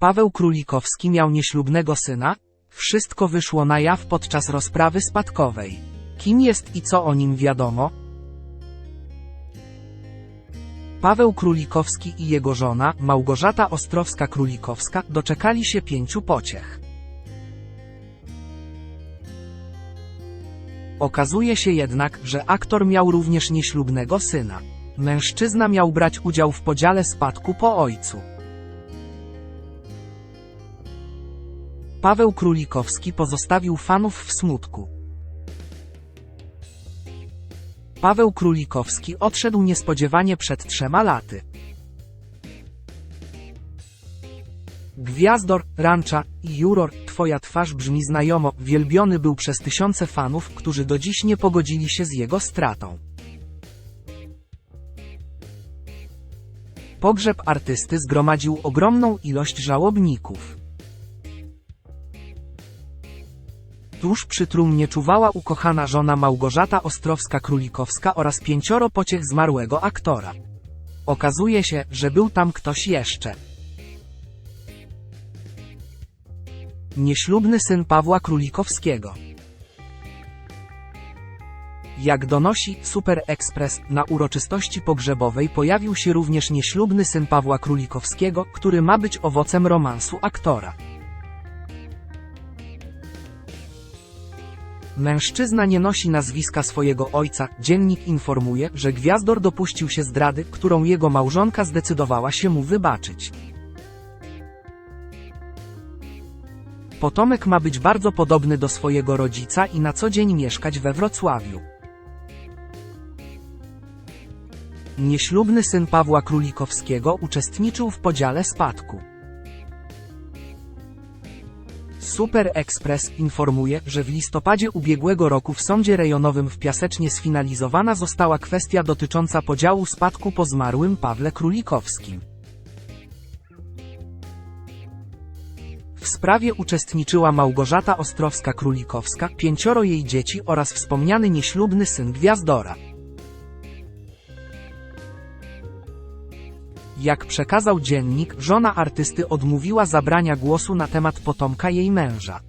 Paweł Królikowski miał nieślubnego syna? Wszystko wyszło na jaw podczas rozprawy spadkowej. Kim jest i co o nim wiadomo? Paweł Królikowski i jego żona, Małgorzata Ostrowska-Królikowska, doczekali się pięciu pociech. Okazuje się jednak, że aktor miał również nieślubnego syna. Mężczyzna miał brać udział w podziale spadku po ojcu. Paweł Królikowski pozostawił fanów w smutku. Paweł Królikowski odszedł niespodziewanie przed trzema laty. Gwiazdor, Rancza i Juror, twoja twarz brzmi znajomo, wielbiony był przez tysiące fanów, którzy do dziś nie pogodzili się z jego stratą. Pogrzeb artysty zgromadził ogromną ilość żałobników. Tuż przy trumnie czuwała ukochana żona Małgorzata Ostrowska-Królikowska oraz pięcioro pociech zmarłego aktora. Okazuje się, że był tam ktoś jeszcze. Nieślubny syn Pawła Królikowskiego. Jak donosi Super Express, na uroczystości pogrzebowej pojawił się również nieślubny syn Pawła Królikowskiego, który ma być owocem romansu aktora. Mężczyzna nie nosi nazwiska swojego ojca. Dziennik informuje, że Gwiazdor dopuścił się zdrady, którą jego małżonka zdecydowała się mu wybaczyć. Potomek ma być bardzo podobny do swojego rodzica i na co dzień mieszkać we Wrocławiu. Nieślubny syn Pawła Królikowskiego uczestniczył w podziale spadku. Super Express informuje, że w listopadzie ubiegłego roku w sądzie rejonowym w Piasecznie sfinalizowana została kwestia dotycząca podziału spadku po zmarłym Pawle Królikowskim. W sprawie uczestniczyła Małgorzata Ostrowska-Królikowska, pięcioro jej dzieci oraz wspomniany nieślubny syn Gwiazdora. Jak przekazał dziennik, żona artysty odmówiła zabrania głosu na temat potomka jej męża.